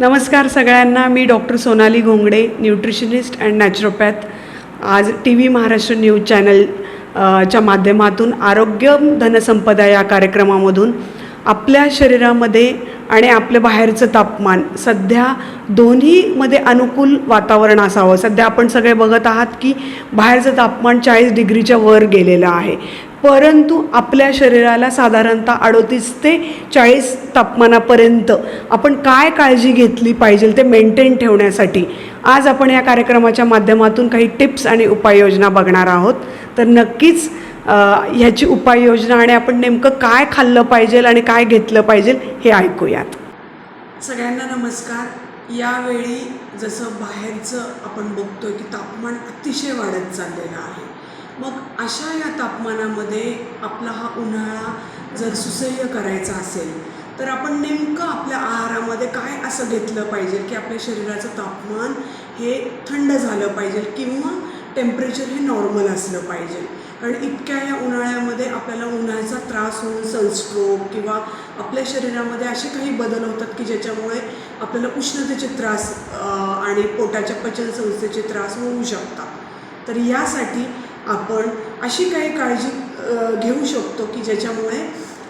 नमस्कार सगळ्यांना. मी doctor Sonali Ghongade nutritionist and naturopath. आज T V Maharashtra news channel च्या माध्यमातून आरोग्य धनसंपदा या कार्यक्रमामधून आपल्या शरीरामध्ये आणि आपलं बाहेरचं तापमान सध्या दोन्हीमध्ये अनुकूल वातावरण असावं. सध्या आपण सगळे बघत आहात की बाहेरचं तापमान चाळीस डिग्रीच्या वर गेलेलं आहे. परंतु आपल्या शरीराला साधारणतः अडोतीस ते चाळीस तापमानापर्यंत आपण काय काळजी घेतली पाहिजे ते मेंटेन ठेवण्यासाठी आज आपण या कार्यक्रमाच्या माध्यमातून काही टिप्स आणि उपाययोजना बघणार आहोत. तर नक्कीच ह्याची उपाययोजना आणि आपण नेमकं काय खाल्लं पाहिजे आणि काय घेतलं पाहिजे हे ऐकूयात. सगळ्यांना नमस्कार. यावेळी जसं बाहेरचं आपण बघतोय की तापमान अतिशय वाढत चाललेलं आहे. मग अशा या तापमानामध्ये आपला हा उन्हाळा जर सुसह्य करायचा असेल तर आपण नेमकं आपल्या आहारामध्ये काय असं घेतलं पाहिजे की आपल्या शरीराचं तापमान हे थंड झालं पाहिजे किंवा टेम्परेचर हे नॉर्मल असलं पाहिजे? कारण इतक्या या उन्हाळ्यामध्ये आपल्याला उन्हाचा त्रास होऊन सनस्ट्रोक किंवा आपल्या शरीरामध्ये असे काही बदल होतात की ज्याच्यामुळे आपल्याला उष्णतेचे त्रास आणि पोटाच्या पचन संस्थेचे त्रास होऊ शकतात. तर यासाठी आपण अशी काही काळजी घेऊ शकतो की ज्याच्यामुळे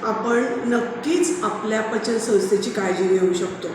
आपण नक्कीच आपल्या पचन संस्थेची काळजी घेऊ शकतो.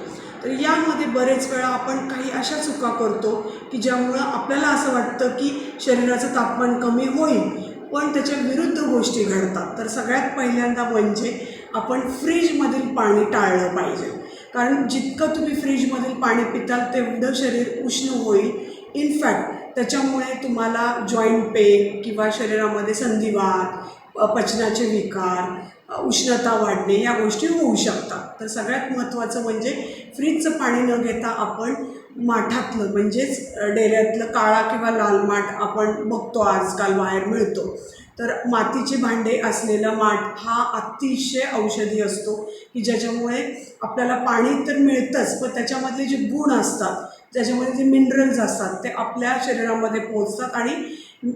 तर यामध्ये बरेच वेळा आपण काही अशा चुका करतो की ज्यामुळं आपल्याला असं वाटतं की शरीराचं तापमान कमी होईल पण त्याच्या विरुद्ध गोष्टी घडतात. तर सगळ्यात पहिल्यांदा म्हणजे आपण फ्रीजमधील पाणी टाळलं पाहिजे. कारण जितकं तुम्ही फ्रीजमधील पाणी पिताल तेवढं शरीर उष्ण होईल. इनफॅक्ट त्याच्यामुळे तुम्हाला जॉईंट पेन किंवा शरीरामध्ये संधिवात पचनाचे विकार उष्णता वाढणे या गोष्टी होऊ शकतात. तर सगळ्यात महत्त्वाचं म्हणजे फ्रीजचं पाणी न घेता आपण माठातलं म्हणजेच डेऱ्यातलं काळा किंवा लाल माठ आपण बघतो आजकाल बाहेर मिळतो. तर मातीचे भांडे असलेला माठ हा अतिशय औषधी असतो की ज्याच्यामुळे आपल्याला पाणी तर मिळतंच पण त्याच्यामधले जे गुण असतात ज्याच्यामध्ये जे मिनरल्स असतात ते आपल्या शरीरामध्ये पोहोचतात आणि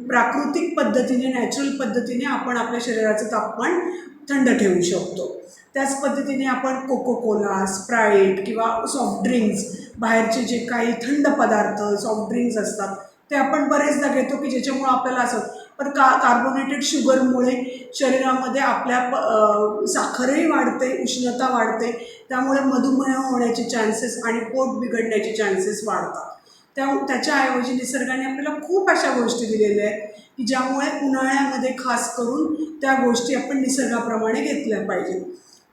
प्राकृतिक पद्धतीने नॅचरल पद्धतीने आपण आपल्या शरीराचं तापमान थंड ठेवू शकतो. त्याच पद्धतीने आपण कोको कोला स्प्राईट किंवा सॉफ्ट ड्रिंक्स बाहेरचे जे काही थंड पदार्थ सॉफ्ट ड्रिंक्स असतात ते आपण बरेचदा घेतो की ज्याच्यामुळं आपल्याला असं पण का कार्बोनेटेड शुगरमुळे शरीरामध्ये आपल्या प साखरही वाढते उष्णता वाढते. त्यामुळे मधुमेह होण्याचे चान्सेस आणि पोट बिघडण्याचे चान्सेस वाढतात. त्या त्याच्याऐवजी निसर्गाने आपल्याला खूप अशा गोष्टी दिलेल्या आहेत की ज्यामुळे उन्हाळ्यामध्ये खास करून त्या गोष्टी आपण निसर्गाप्रमाणे घेतल्या पाहिजेत.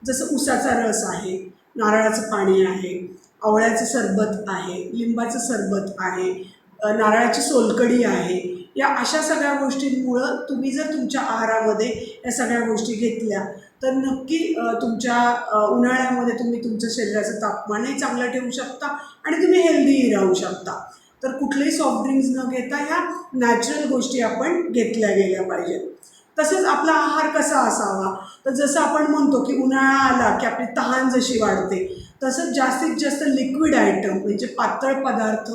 जसं उसाचा रस आहे नारळाचं पाणी आहे आवळ्याचं सरबत आहे लिंबाचं सरबत आहे नारळाची सोलकढी आहे या अशा सगळ्या गोष्टींमुळं तुम्ही जर तुमच्या आहारामध्ये या सगळ्या गोष्टी घेतल्या तर नक्की तुमच्या उन्हाळ्यामध्ये तुम्ही तुमच्या शरीराचं तापमानही चांगलं ठेवू शकता आणि तुम्ही हेल्दीही राहू शकता. तर कुठलेही सॉफ्ट ड्रिंक्स न घेता ह्या नॅचरल गोष्टी आपण घेतल्या गेल्या पाहिजेत. तसंच आपला आहार कसा असावा? तर जसं आपण म्हणतो की उन्हाळा आला की आपली तहान जशी वाढते तसंच जास्तीत जास्त लिक्विड आयटम म्हणजे पातळ पदार्थ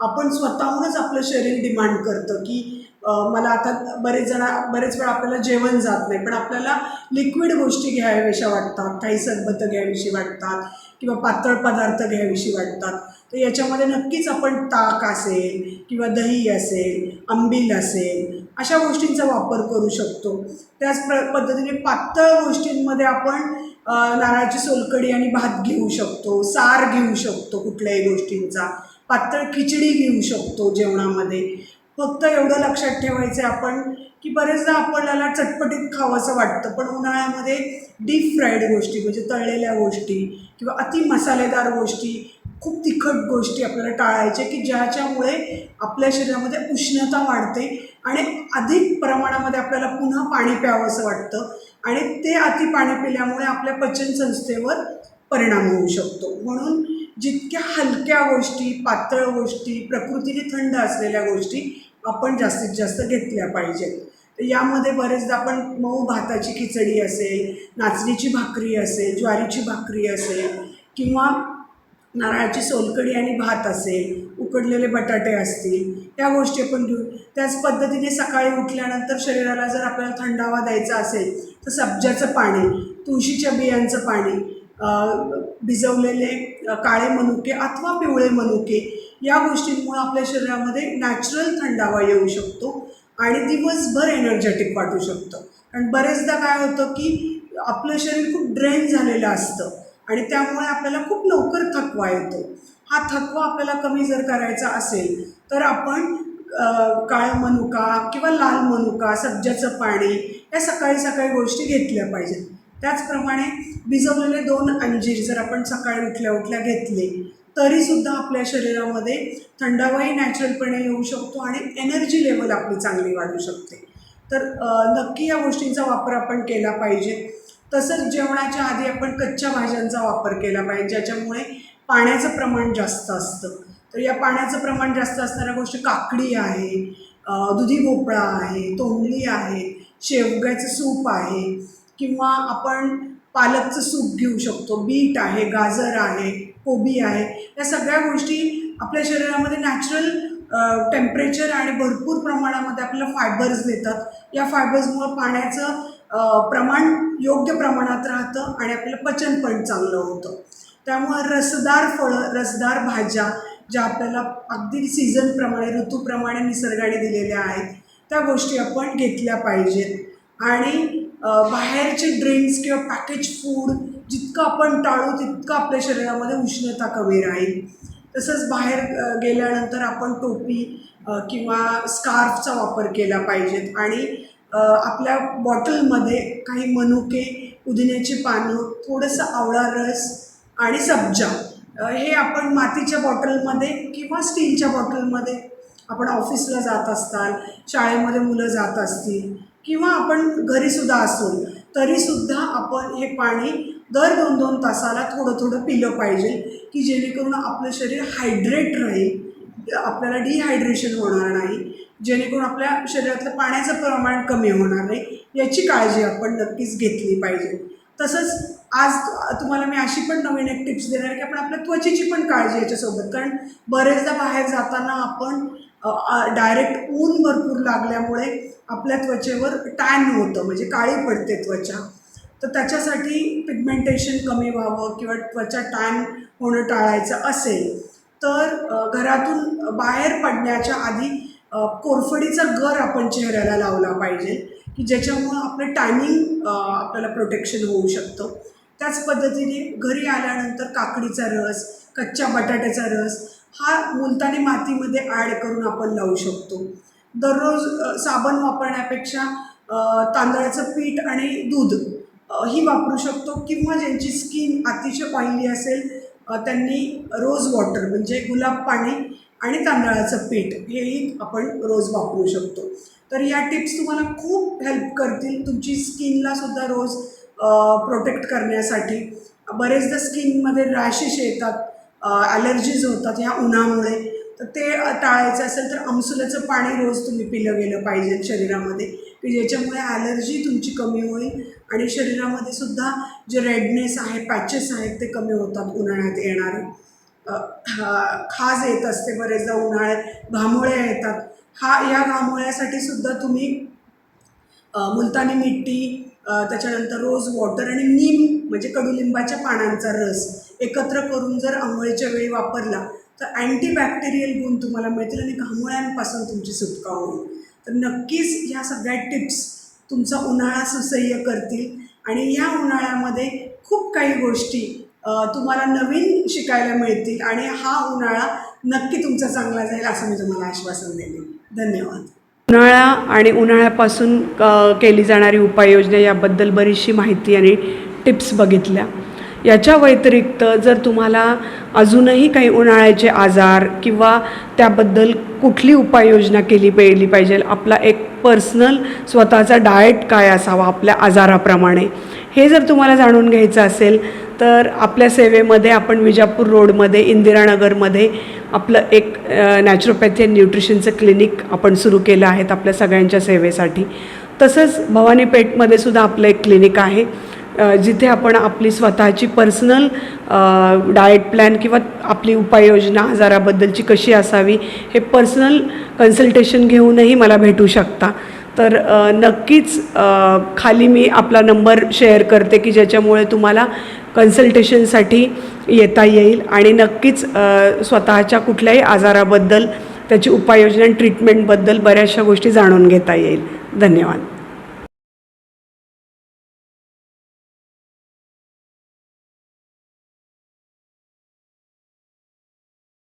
आपण स्वतःहूनच आपलं शरीर डिमांड करतं की मला आता बरेच जण बरेच वेळा आपल्याला जेवण जात नाही पण आपल्याला लिक्विड गोष्टी घ्याव्याशा वाटतात काही सरबतं घ्यावीशी वाटतात किंवा पातळ पदार्थ घ्यावीशी वाटतात. तर याच्यामध्ये नक्कीच आपण ताक असेल किंवा दही असेल आंबील असेल अशा गोष्टींचा वापर करू शकतो. त्याच प्र पद्धतीने पातळ गोष्टींमध्ये आपण नारळाची सोलकढी आणि भात घेऊ शकतो सार घेऊ शकतो कुठल्याही गोष्टींचा. पातळ खिचडी घेऊ शकतो जेवणामध्ये. फक्त एवढं लक्षात ठेवायचं आहे आपण की बरेचदा आपल्याला चटपटीत खावंसं वाटतं पण उन्हाळ्यामध्ये डीप फ्राईड गोष्टी म्हणजे तळलेल्या गोष्टी किंवा अति मसालेदार गोष्टी खूप तिखट गोष्टी आपल्याला टाळायच्या की ज्याच्यामुळे आपल्या शरीरामध्ये उष्णता वाढते आणि अधिक प्रमाणामध्ये आपल्याला पुन्हा पाणी प्यावंसं वाटतं. आणि ते अति पाणी पिल्यामुळे आपल्या पचनसंस्थेवर परिणाम होऊ शकतो. म्हणून जितक्या हलक्या गोष्टी पातळ गोष्टी प्रकृतीने थंड असलेल्या गोष्टी आपण जास्तीत जास्त घेतल्या पाहिजेत. तर यामध्ये बरेचदा आपण मऊ भाताची खिचडी असेल नाचणीची भाकरी असेल ज्वारीची भाकरी असेल किंवा नारळाची सोलकडी आणि भात असेल उकडलेले बटाटे असतील या गोष्टी आपण घेऊ. त्याच पद्धतीने सकाळी उठल्यानंतर शरीराला जर आपल्याला थंडावा द्यायचा असेल तर सब्जाचं पाणी तुळशीच्या बियांचं पाणी भिजवलेले काळे मनुके अथवा पिवळे मनुके या गोष्टींमुळे आपल्या शरीरामध्ये नॅचरल थंडावा येऊ शकतो आणि दिवसभर एनर्जेटिक वाटू शकतं. कारण बरेचदा काय होतं की आपलं शरीर खूप ड्रेन झालेलं असतं आणि त्यामुळे आपल्याला खूप लवकर थकवा येतो. हा थकवा आपल्याला कमी जर करायचा असेल तर आपण काळा मनुका किंवा लाल मनुका सब्जाचं पाणी या सकाळी सकाळी गोष्टी घेतल्या पाहिजेत. त्याचप्रमाणे भिजवलेले दोन अंजीर जर आपण सकाळी उठल्या उठल्या घेतले तरीसुद्धा आपल्या शरीरामध्ये थंडावाही नॅचरलपणे येऊ शकतो आणि एनर्जी लेवल आपली चांगली वाढू शकते. तर नक्की या गोष्टींचा वापर आपण केला पाहिजे. तसंच जेवणाच्या आधी आपण कच्च्या भाज्यांचा वापर केला पाहिजे ज्याच्यामुळे पाण्याचं प्रमाण जास्त असतं. तर या पाण्याचं प्रमाण जास्त असणाऱ्या गोष्टी काकडी आहे दुधी भोपळा आहे तोंडली आहे शेवग्याचं सूप आहे किंवा आपण पालकचं सूप घेऊ शकतो बीट आहे गाजर आहे कोबी आहे या सगळ्या गोष्टी आपल्या शरीरामध्ये नॅचरल टेम्परेचर आणि भरपूर प्रमाणामध्ये आपल्याला फायबर्स देतात. या फायबर्समुळं पाण्याचं प्रमाण योग्य प्रमाणात राहतं आणि आपलं पचन पण चांगलं होतं. त्यामुळं रसदार फळं रसदार भाज्या ज्या आपल्याला अगदी सीझनप्रमाणे ऋतूप्रमाणे निसर्गाने दिलेल्या आहेत त्या गोष्टी आपण घेतल्या पाहिजेत. आणि बाहेरचे ड्रिंक्स किंवा पॅकेज फूड जितकं आपण टाळू तितकं आपल्या शरीरामध्ये उष्णता कमी राहील. तसंच बाहेर गेल्यानंतर आपण टोपी किंवा स्कार्फचा वापर केला पाहिजेत. आणि आपल्या बॉटलमध्ये काही मनुके पुदिन्याची पानं थोडंसं आवळा रस आणि सब्जा हे आपण मातीच्या बॉटलमध्ये किंवा स्टीलच्या बॉटलमध्ये आपण ऑफिसला जात असताल शाळेमध्ये मुलं जात असतील किंवा आपण घरीसुद्धा असून तरीसुद्धा आपण हे पाणी दर दोन दोन तासाला थोडं थोडं पिलं पाहिजे की जेणेकरून आपलं शरीर हायड्रेट राहील. आपल्याला डिहायड्रेशन होणार नाही. जेणेकरून आपल्या शरीरातलं पाण्याचं प्रमाण कमी होणार नाही. याची काळजी आपण नक्कीच घेतली पाहिजे. तसंच आज तुम्हाला मी अशी पण नवीन एक टिप्स देणार की आपण आपल्या त्वचेची पण काळजी याच्यासोबत. कारण बरेचदा बाहेर जाताना आपण डायरेक्ट ऊन भरपूर लागल्यामुळे आपल्या त्वचेवर टॅन होतं म्हणजे काळी पडते त्वचा. तर त्याच्यासाठी पिगमेंटेशन कमी व्हावं किंवा त्वचा टॅन होणं टाळायचं असेल तर घरातून बाहेर पडण्याच्या आधी कोरफडीचा गर आपण चेहऱ्याला लावला पाहिजे की ज्याच्यामुळं आपलं टॅनिंग आपल्याला प्रोटेक्शन होऊ शकतं. त्याच पद्धतीने घरी आल्यानंतर काकडीचा रस कच्च्या बटाट्याचा रस हा मुलतानी मातीमध्ये ॲड करून आपण लावू शकतो. दररोज साबण वापरण्यापेक्षा तांदळाचं पीठ आणि दूध ही वापरू शकतो किंवा ज्यांची स्किन अतिशय ऑइली असेल त्यांनी रोज वॉटर म्हणजे गुलाब पाणी आणि तांदळाचं पीठ हेही आपण रोज वापरू शकतो. तर या टिप्स तुम्हाला खूप हेल्प करतील. तुमची स्किनला सुद्धा रोज प्रोटेक्ट करण्यासाठी. बरेचदा स्किनमध्ये रॅशेस येतात. ॲलर्जीज होतात ह्या उन्हामुळे. तर ते टाळायचं असेल तर आमसुलाचं पाणी रोज तुम्ही पिलं गेलं पाहिजे शरीरामध्ये की ज्याच्यामुळे ॲलर्जी तुमची कमी होईल आणि शरीरामध्ये सुद्धा जे रेडनेस आहे पॅचेस आहेत ते कमी होतात उन्हाळ्यात येणारे. खाज येत असते बरेचदा उन्हाळ्यात घामोळ्या येतात. हा या घामोळ्यासाठी सुद्धा तुम्ही मुलतानी मिट्टी त्याच्यानंतर रोज वॉटर आणि नीम म्हणजे कडुलिंबाच्या पानांचा रस एकत्र करून जर आंघोळीच्या वेळी वापरला तर अँटीबॅक्टेरियल गुण तुम्हाला मिळतील आणि घामोळ्यांपासून तुमची सुटका होईल. तर नक्कीच ह्या सगळ्या टिप्स तुमचा उन्हाळा सुसह्य करतील आणि या उन्हाळ्यामध्ये खूप काही गोष्टी तुम्हाला नवीन शिकायला मिळतील आणि हा उन्हाळा नक्की तुमचा चांगला जाईल असं मी तुम्हाला आश्वासन देते. धन्यवाद. उन्हाळा आणि उन्हाळ्यापासून केली जाणारी उपाययोजना याबद्दल बरीचशी माहिती आणि टिप्स बघितल्या. याच्या व्यतिरिक्त जर तुम्हाला अजूनही काही उन्हाळ्याचे आजार किंवा त्याबद्दल कुठली उपाययोजना केली पेली पाहिजे आपला एक पर्सनल स्वतःचा डाएट काय असावा आपल्या आजाराप्रमाणे हे जर तुम्हाला जाणून घ्यायचं असेल तर आपल्या सेवेमध्ये आपण विजापूर रोडमध्ये इंदिरानगरमध्ये आपलं एक नॅचरोपॅथी अँड न्यूट्रिशनचं क्लिनिक आपण सुरू केलं आहेत आपल्या सगळ्यांच्या सेवेसाठी. तसंच भवानी पेठमध्ये सुद्धा आपलं एक क्लिनिक आहे. जिथे आपण आपली स्वतःची पर्सनल डाएट प्लॅन किंवा आपली उपाययोजना आजाराबद्दलची कशी असावी हे पर्सनल कन्सल्टेशन घेऊनही मला भेटू शकता. तर नक्कीच खाली मी आपला नंबर शेअर करते की ज्याच्यामुळे तुम्हाला कन्सल्टेशनसाठी येता येईल आणि नक्कीच स्वतःच्या कुठल्याही आजाराबद्दल त्याची उपाययोजना आणि ट्रीटमेंटबद्दल बऱ्याचशा गोष्टी जाणून घेता येईल. धन्यवाद.